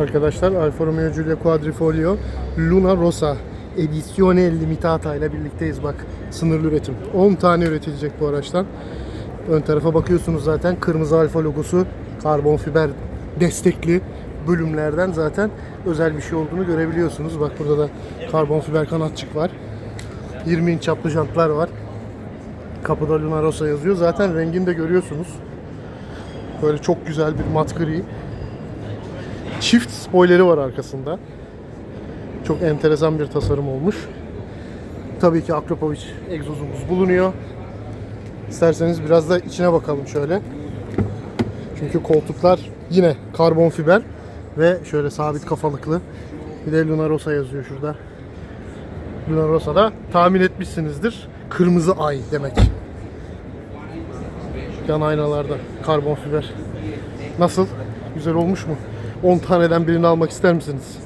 Arkadaşlar Alfa Romeo Giulia Quadrifoglio Luna Rosa Edizione Limitata ile birlikteyiz. Bak sınırlı üretim. 10 tane üretilecek bu araçtan. Ön tarafa bakıyorsunuz zaten. Kırmızı alfa logosu karbon fiber destekli bölümlerden zaten özel bir şey olduğunu görebiliyorsunuz. Bak burada da karbon fiber kanatçık var. 20 inç çaplı jantlar var. Kapıda Luna Rosa yazıyor. Zaten rengini de görüyorsunuz. Böyle çok güzel bir mat gri çift spoileri var arkasında. Çok enteresan bir tasarım olmuş. Tabii ki Akropovic egzozumuz bulunuyor. İsterseniz biraz da içine bakalım şöyle. Çünkü koltuklar yine karbon fiber ve şöyle sabit kafalıklı. Bir de Luna Rosa yazıyor şurada. Luna Rosa da tahmin etmişsinizdir. Kırmızı ay demek. Yan aynalarda karbon fiber. Nasıl? Güzel olmuş mu? 10 taneden birini almak ister misiniz?